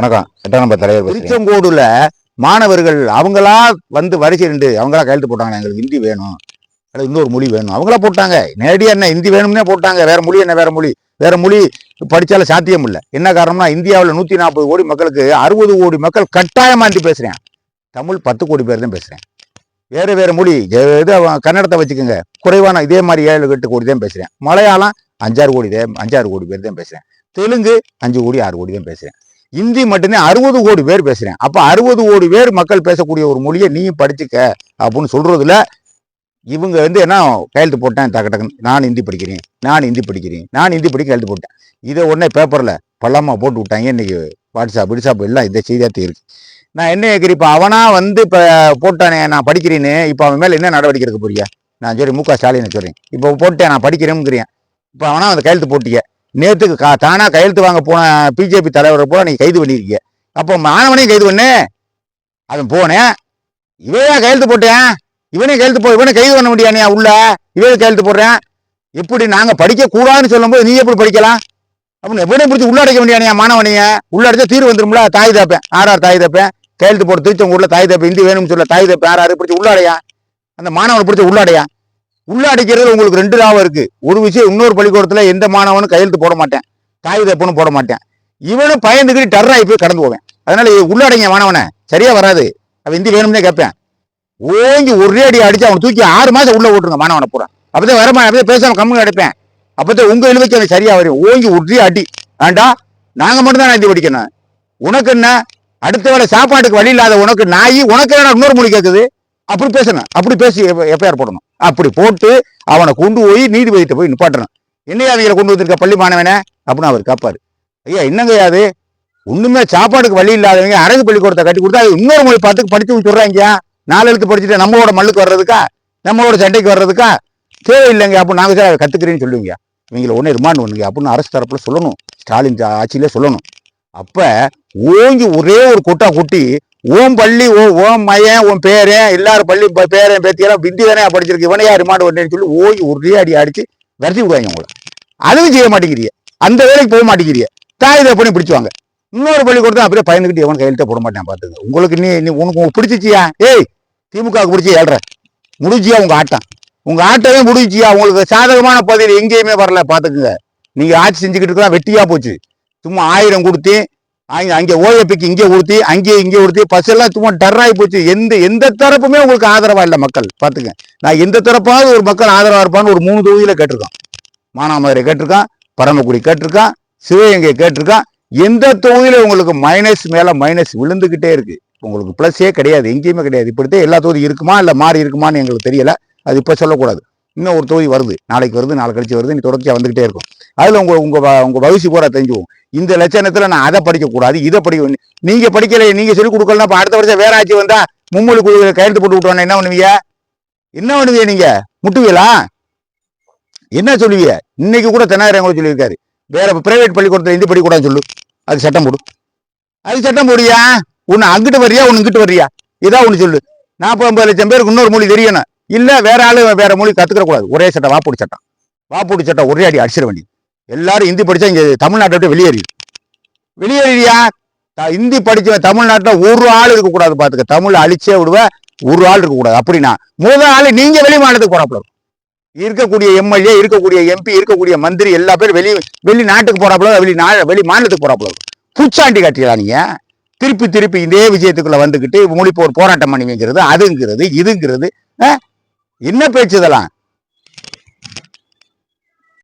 வணக்கம். எட்டாம் நம்பர் தலைவர் திருச்செங்கோடுல மாணவர்கள் அவங்களா வந்து வரிசை நின்று அவங்களா கையெழுத்து போட்டாங்க எங்களுக்கு ஹிந்தி வேணும். அல்லது இன்னொரு மொழி வேணும். அவங்களா போட்டாங்க. நேரடியாக என்ன ஹிந்தி வேணும்னே போட்டாங்க. வேற மொழி என்ன வேற மொழி? வேற மொழி படிச்சாலும் சாத்தியம் இல்லை. என்ன காரணம்னா இந்தியாவில் நூற்றி நாற்பது கோடி மக்களுக்கு அறுபது கோடி மக்கள் கட்டாயமாக இருந்து பேசுகிறேன் தமிழ் பத்து கோடி பேர் தான் பேசுகிறேன் வேறு வேறு மொழி. எ- இது கன்னடத்தை வச்சுக்கோங்க. குறைவான இதே மாதிரி ஏழு எட்டு கோடி தான் பேசுகிறேன் மலையாளம் அஞ்சாறு கோடி தான் அஞ்சாறு கோடி பேர் தான் பேசுகிறேன் தெலுங்கு அஞ்சு கோடி ஆறு கோடி தான் பேசுகிறேன் இந்தி மட்டும்தான் அறுபது கோடி பேர் பேசுகிறேன் அப்போ அறுபது கோடி பேர் மக்கள் பேசக்கூடிய ஒரு மொழியை நீயும் படிச்சுக்க அப்படின்னு சொல்கிறதுல இவங்க வந்து என்ன கையெழுத்து போட்டேன் டக்கு டக்குன்னு. நான் ஹிந்தி படிக்கிறேன் நான் ஹிந்தி படிக்கிறேன் நான் ஹிந்தி படிக்க கையெழுத்து போட்டேன். இதை உடனே பேப்பரில் பள்ளமா போட்டு விட்டாங்க. இன்றைக்கி வாட்ஸ்அப் விட்ஸ்அப் எல்லாம் இந்த செய்தியாத்து இருக்கு. நான் என்ன கேட்குறேன் இப்போ அவனாக வந்து இப்போ போட்டானே நான் படிக்கிறேன்னு இப்போ அவன் மேலே என்ன நடவடிக்கை எடுக்க போறியா? நான் சரி மு க ஸ்டாலின் சொல்கிறேன் இப்போ போட்டேன் நான் படிக்கிறேங்கிறேன் இப்போ அவனா அந்த கையெழுத்து போட்டிய? நேற்றுக்கு கா தானாக கையெழுத்து வாங்க போன பிஜேபி தலைவரை போல நீ கைது பண்ணியிருக்கீங்க அப்போ மாணவனையும் கைது பண்ணு. அவன் போனேன் இவையா கையெழுத்து போட்டேன்? இவனே கையெழுத்து போ இவனை கைது பண்ண முடியானே உள்ள. இவனே கையெழுத்து போடுறேன். எப்படி நாங்கள் படிக்கக்கூடாதுன்னு சொல்லும்போது நீ எப்படி படிக்கலாம்? அப்படின்னு எப்படியும் பிடிச்சி உள்ளடைக்க அடைக்க முடியானியா மாணவனைய. உள்ளடைச்சா தீர்வு வந்துரும்ல தாய் தப்பேன். ஆறார் தாய் தப்பேன். கையெழுத்து போட்டு திருச்செங்கூர்ல தாய் தப்பேன். இந்தி வேணும்னு சொல்ல தாய் தப்பேன். ஆறாரு பிடிச்சி உள்ளாடையா அந்த மாணவனை பிடிச்சி உள்ளாடையா உள்ள அடைக்கிறது உங்களுக்கு ரெண்டு லாபம் இருக்கு. ஒரு விஷயம் இன்னொரு பள்ளிக்கூடத்துல எந்த மாணவனும் கையெழுத்து போட மாட்டேன். தாய் தப்புன்னு போட மாட்டேன். இவனும் பயந்துக்கிட்டு டர்ராகி போய் கடந்து போவேன். அதனால உள்ளாடைங்க மாணவனை. சரியா வராது. அவன் இந்தி வேணும்னே கேட்பேன். ஓங்கி ஒரே அடி அடிச்சு அவனை தூக்கி ஆறு மாசம் உள்ள விட்டுருங்க மாணவனை பூரா. அப்பதான் வரமா அப்படியே பேசாம கம்மு அடைப்பேன் அப்பதான் உங்க இழுவைக்கு அவன் சரியா வரும். ஓங்கி ஒரே அடி. ஆண்டா நாங்க மட்டும் தான் இந்தி படிக்கணும். உனக்கு என்ன? அடுத்த வேலை சாப்பாட்டுக்கு வழி இல்லாத உனக்கு நாய் உனக்கு என்ன இன்னொரு மொழி கேட்குது அப்படி பேசணும் அப்படி பேசி எஃப்ஐஆர் போடணும். அப்படி போட்டு அவனை கொண்டு போய் நீதிபதியிட்ட போய் நிப்பாட்டணும். என்னையா அவங்களை கொண்டு வந்திருக்க பள்ளி மாணவனே? அப்படின்னு அவர் கேட்பார் ஐயா என்னங்கய்யா அது? ஒன்றுமே சாப்பாட்டுக்கு வழி இல்லாதவங்க அரசு பள்ளிக்கூடத்தை கட்டி கொடுத்தா அது இன்னொரு மொழி பார்த்து படிச்சு சொல்கிறாங்க நாலு எழுத்து படிச்சுட்டு நம்மளோட மல்லுக்கு வர்றதுக்கா? நம்மளோட சண்டைக்கு வர்றதுக்கா? தேவையில்லைங்க அப்படின்னு நாங்கள் சார் கற்றுக்கிறேன்னு சொல்லுவீங்க. இவங்களை ஒன்றே ரிமாண்ட் பண்ணுங்க அப்படின்னு அரசு தரப்பில் சொல்லணும். ஸ்டாலின் ஆட்சியிலே சொல்லணும். அப்போ ஓங்கி ஒரே ஒரு கொட்டா கொட்டி ஓம் பள்ளி ஓ ஓம் மையன் உன் பேரன் எல்லாரும் பள்ளி பேரன் பேத்தியெல்லாம் பிந்தி தானே படிச்சிருக்கு. இவனையா ரிமாண்ட் பண்ணேன்னு சொல்லி ஓய் ஒரே அடி அடிச்சு விரட்டி விடுவாங்க உங்களை அதுவும் செய்ய மாட்டேங்கிறீங்க அந்த வேலைக்கு போக மாட்டேங்கிறீங்க தாய் பண்ணி பிடிச்சுவாங்க. இன்னொரு பள்ளிக்கூடத்தை அப்படியே பயந்துக்கிட்டு எவன் கையெழுத்த போட மாட்டேன் பார்த்துங்க உங்களுக்கு நீ நீ உனக்கு பிடிச்சிச்சியா? ஏய் திமுகவுக்கு பிடிச்சி ஏழ்ற. முடிஞ்சியா உங்கள் ஆட்டம்? உங்கள் ஆட்டமே முடிஞ்சியா? உங்களுக்கு சாதகமான பதவி எங்கேயுமே வரல. பார்த்துக்குங்க. நீங்கள் ஆட்சி செஞ்சுக்கிட்டு இருக்கலாம் வெட்டியாக போச்சு. சும்மா ஆயிரம் கொடுத்து அங்கே அங்கே ஓஏபிக்கு இங்கே ஊற்றி அங்கேயே இங்கே ஊற்றி பஸ்ஸெல்லாம் சும்மா டர்ராகி போச்சு. எந்த எந்த தரப்புமே உங்களுக்கு ஆதரவாக இல்லை மக்கள். பார்த்துங்க. நான் எந்த தரப்பாவது ஒரு மக்கள் ஆதரவாக இருப்பான்னு ஒரு மூணு தொகுதியில் கேட்டிருக்கான். மானாமதுரை கேட்டிருக்கான் பரமக்குடி கேட்டிருக்கான் சிவகங்கை கேட்டிருக்கான். எந்த தொகுதியில் உங்களுக்கு மைனஸ் மேலே மைனஸ் விழுந்துக்கிட்டே இருக்குது உங்களுக்கு ப்ளஸ்ஸே கிடையாது எங்கேயுமே கிடையாது. இப்படித்தான் எல்லா தொகுதி இருக்குமா இல்லை மாறி இருக்குமான்னு எங்களுக்கு தெரியல. அது இப்போ சொல்லக்கூடாது. இன்னும் ஒரு தொகுதி வருது. நாளைக்கு வருது நாளை கழிச்சு வருது நீ தொடர்ச்சியாக வந்துகிட்டே இருக்கும். அதில் உங்கள் உங்கள் உங்கள் உங்க பவிஷ்ய பூரா தெரிஞ்சுவோம் இந்த லட்சணத்தில் நான் அதை படிக்கக்கூடாது இதை படிக்க நீங்கள் படிக்கலை நீங்கள் சொல்லிக் கொடுக்கலன்னா இப்போ அடுத்த வருஷம் வேற ஆட்சி வந்தால் மும்மொழி குழு கையெழுத்து போட்டு விட்டோன்னா என்ன பண்ணுவீங்க? என்ன பண்ணுவீங்க நீங்கள் முட்டுவீங்களா? என்ன சொல்லுவீங்க? இன்னைக்கு கூட தென்னாயிரம் கூட சொல்லியிருக்காரு. வேற பிரைவேட் பள்ளிக்கூடத்தில் இந்தி படிக்கூடாதுன்னு சொல்லு. அது சட்டம் போடு. அது சட்டம் போடியா உன்னை அங்கிட்டு வரியா ஒன்று இங்கிட்டு வர்றியா? இதா ஒன்று சொல்லு. நாற்பது ஐம்பது லட்சம் பேருக்கு இன்னொரு மொழி தெரியணும். இல்லை வேற ஆளு வேற மொழி கத்துக்கிற கூடாது. ஒரே சட்டம் வாப்புடி சட்டம் வாப்பூடி சட்டம் ஒரே அடி அடிச்சிட வேண்டியது. எல்லாரும் ஹிந்தி படித்தா இங்கே தமிழ்நாட்டை விட்டு வெளியேறி வெளியேறியா த- ஹிந்தி படித்த தமிழ்நாட்டில் ஒரு ஆள் இருக்கக்கூடாது பார்த்துக்க தமிழை தமிழ் அழிச்சே விடுவேன் ஒரு ஆள் இருக்கக்கூடாது அப்படின்னா முதல் ஆள் நீங்கள் வெளி மாநிலத்துக்கு போகிறாப்புல இருக்கக்கூடிய எம்எல்ஏ இருக்கக்கூடிய எம்பி இருக்கக்கூடிய மந்திரி எல்லா பேரும் வெளி வெளி நாட்டுக்கு வெளி நா வெளி மாநிலத்துக்கு போகிறாப்புல புச்சாண்டி பூச்சாண்டி நீங்கள் நீங்க. திருப்பி திருப்பி இதே விஜயத்துக்குள்ளே வந்துக்கிட்டு மொழி போர் போராட்டம் பண்ணுவீங்கிறது அதுங்கிறது இதுங்கிறது என்ன பேச்சு இதெல்லாம்?